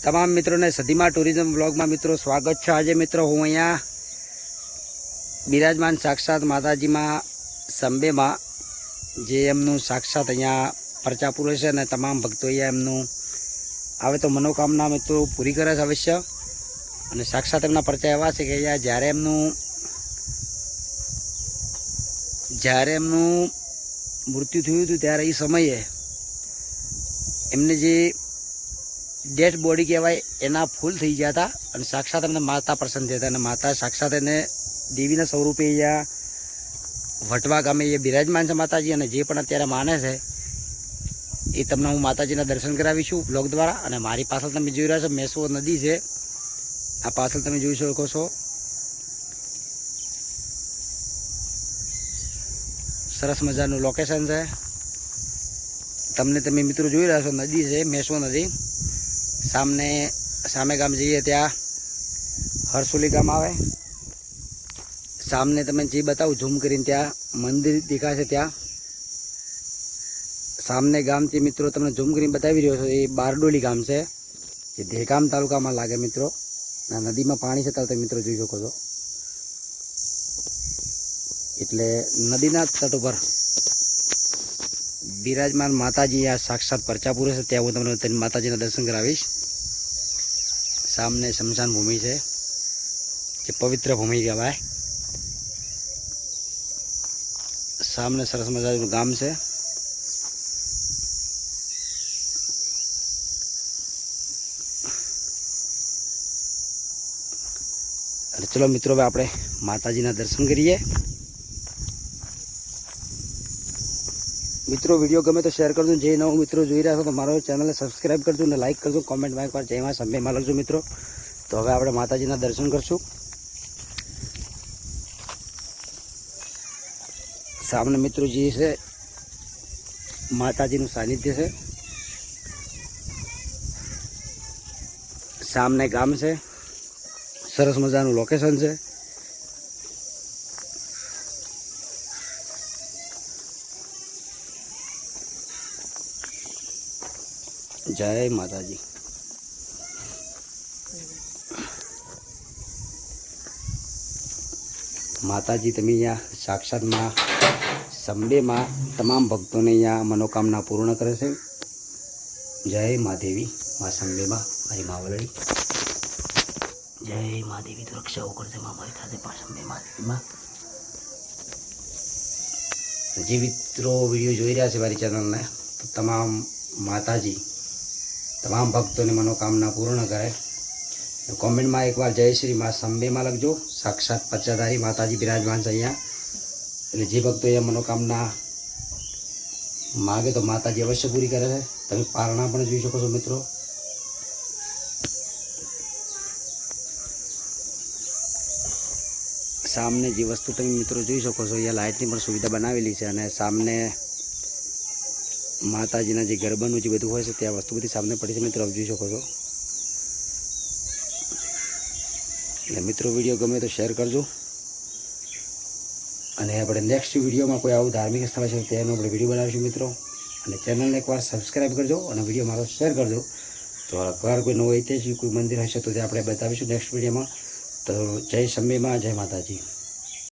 તમામ મિત્રોને સદીમાં ટુરિઝમ બ્લોગમાં મિત્રો સ્વાગત છે. આજે મિત્રો હું અહીંયા બિરાજમાન સાક્ષાત માતાજીમાં સંબેમાં જે એમનું સાક્ષાત અહીંયા પરચા પૂરે છે અને તમામ ભક્તો અહીંયા એમનું આવે તો મનોકામના મિત્રો પૂરી કરે છે અવશ્ય. અને સાક્ષાત એમના પરચા એવા છે કે અહીંયા જ્યારે એમનું જ્યારે એમનું મૃત્યુ થયું હતું ત્યારે એ સમયે એમને જે ડેડ બોડી કહેવાય, એના ફૂલ થઈ ગયા હતા અને સાક્ષાત એમને માતા પ્રસન્ન થયા હતા. અને માતા સાક્ષાત એને દેવીના સ્વરૂપે અહીંયા વટવા ગામે એ બિરાજમાન છે માતાજી અને જે પણ અત્યારે માને છે, એ તમને હું માતાજીના દર્શન કરાવીશું બ્લોગ દ્વારા. અને મારી પાછળ તમે જોઈ રહ્યા છો મેસો નદી છે. આ પાછળ તમે જોઈ શકો છો. સરસ મજાનું લોકેશન છે. તમને તમે મિત્રો જોઈ રહ્યા છો, નદી છે મેસો નદી. સામને સામે ગામ જઈએ ત્યાં. હરસુલી ગામ આવે. સામને તમે જે બતાવું, ઝૂમ કરીને ત્યાં મંદિર દેખાશે ત્યાં. સામને ગામથી મિત્રો તમને ઝૂમ કરીને બતાવી રહ્યો છો, એ બારડોલી ગામ છે. જે દહેગામ તાલુકામાં લાગે મિત્રો. નદીમાં પાણી છે તમે મિત્રો જોઈ શકો છો. એટલે નદીના તટ ઉપર બિરાજમાન માતાજી આ સાક્ષાત પરચા પૂરે છે. ત્યાં હું તમને તેની માતાજીના દર્શન કરાવીશ. સામને શમશાન ભૂમિ છે, જે પવિત્ર ભૂમિ કહેવાય. સામને સરસ મજાનું ગામ છે. અને ચલો મિત્રો, હવે આપણે માતાજીના દર્શન કરીએ. મિત્રો વીડિયો ગમે તો શેર કરજો. જે નવો મિત્રો, જોઈ રહ્યા છો તો મારો ચેનલને સબસ્ક્રાઈબ કરજો અને લાઈક કરજો. કોમેન્ટમાં એકવાર જયમાં સમયમાં લખજો મિત્રો. તો હવે આપણે માતાજીના દર્શન કરશું. સામને મિત્રો જે છે, માતાજીનું સાનિધ્ય છે. સામને ગામ છે. સરસ મજાનું લોકેશન છે. જય માતાજી. માતાજી, તમે અહીંયા સાક્ષાતમાં, સંબેમાં તમામ ભક્તોને અહીંયા મનોકામના પૂર્ણ કરે છે. જય મહાદેવી મા સંબેમાં મારી માવલડી જય મહાદેવી તો રક્ષાઓ કરશે મા, મારી સાથે પણ સંબે મહાદેવીમાં જે મિત્રો વીડિયો જોઈ રહ્યા છે મારી ચેનલને તો તમામ માતાજી તમામ ભક્તોની મનોકામના પૂર્ણ કરે. કોમેન્ટમાં એકવાર જય શ્રી મા સંબેમાં લખજો સાક્ષાત પચાધારી માતાજી બિરાજમાન છે અહીંયા. એટલે જે ભક્તો અહીંયા મનોકામના માગે તો માતાજી અવશ્ય પૂરી કરે છે. તમે પારણા પણ જોઈ શકો છો મિત્રો. સામને જે વસ્તુ તમે મિત્રો જોઈ શકો છો, અહીંયા લાઇટની પણ સુવિધા બનાવેલી છે અને સામને માતાજીના જે ગરબાનું જે બધું હોય છે, ત્યાં વસ્તુ બધી સામને પડી છે. મિત્રો જોઈ શકો છો. એટલે મિત્રો, વીડિયો ગમે તો શેર કરજો. અને આપણે નેક્સ્ટ વિડીયોમાં કોઈ આવું ધાર્મિક સ્થળ છે, તેનો આપણે વીડિયો બનાવીશું મિત્રો. અને ચેનલને એકવાર સબસ્ક્રાઈબ કરજો અને વીડિયો મારો શેર કરજો. તો અખબાર કોઈ નવો ઐતિહાસિક કોઈ મંદિર હશે તો તે આપણે બતાવીશું નેક્સ્ટ વિડીયોમાં. તો જય સમયમાં જય માતાજી.